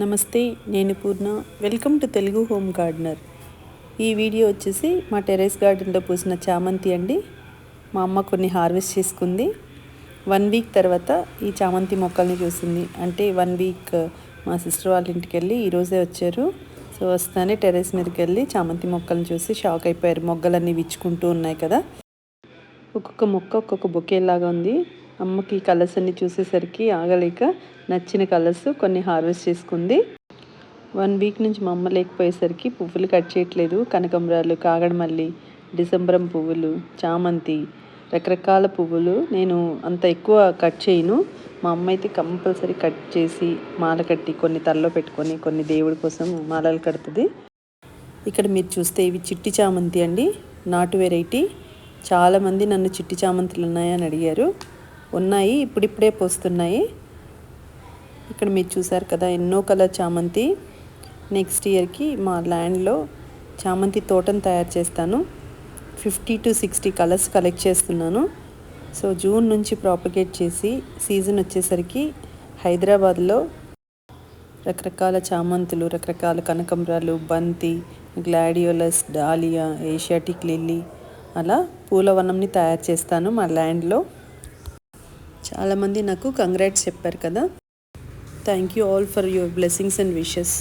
నమస్తే నేను Purna. Welcome to Telugu home gardener. ఈ వీడియో వచ్చేసి మా టెరెస్ గార్డెన్లో పూసిన చామంతి అండి. మా అమ్మ కొన్ని హార్వెస్ట్ చేసుకుంది. వన్ వీక్ తర్వాత ఈ చామంతి మొక్కల్ని చూసింది. అంటే వన్ వీక్ మా సిస్టర్ వాళ్ళ ఇంటికి వెళ్ళి ఈరోజే వచ్చారు. సో వస్తానే టెరెస్ మీదకి వెళ్ళి చామంతి మొక్కల్ని చూసి షాక్ అయిపోయారు. మొగ్గలన్నీ విచ్చుకుంటూ ఉన్నాయి కదా. ఒక్కొక్క మొక్క ఒక్కొక్క బొకేలాగా ఉంది. అమ్మకి కలర్స్ అన్ని చూసేసరికి ఆగలేక నచ్చిన కలర్స్ కొన్ని హార్వెస్ట్ చేసుకుంది. వన్ వీక్ నుంచి మా అమ్మ లేకపోయేసరికి పువ్వులు కట్ చేయట్లేదు. కనకంబరాలు కాగడమల్లి డిసెంబరం పువ్వులు చామంతి రకరకాల పువ్వులు నేను అంత ఎక్కువ కట్ చేయను. మా అమ్మ అయితే కంపల్సరీ కట్ చేసి మాల కట్టి కొన్ని తలలో పెట్టుకొని కొన్ని దేవుడి కోసం మాలలు కడుతుంది. ఇక్కడ మీరు చూస్తే ఇవి చిట్టి చామంతి అండి. నాటు వెరైటీ. చాలామంది నన్ను చిట్టి చామంతులు ఉన్నాయని అడిగారు. ఉన్నాయి ఇప్పుడిప్పుడే పోస్తున్నాయి. ఇక్కడ మీరు చూసారు కదా ఎన్నో కలర్ చామంతి. నెక్స్ట్ ఇయర్కి మా ల్యాండ్లో చామంతి తోటను తయారు చేస్తాను. Fifty to sixty colours collect చేస్తున్నాను. సో జూన్ నుంచి ప్రాపగేట్ చేసి సీజన్ వచ్చేసరికి హైదరాబాద్లో రకరకాల చామంతులు రకరకాల కనకంబరాలు బంతి గ్లాడియోలస్ డాలియా ఏషియాటిక్ లిల్లీ అలా పూలవనంని తయారు చేస్తాను మా ల్యాండ్లో. చాలామంది నాకు కంగ్రాట్స్ చెప్పారు కదా. Thank you all for your blessings and wishes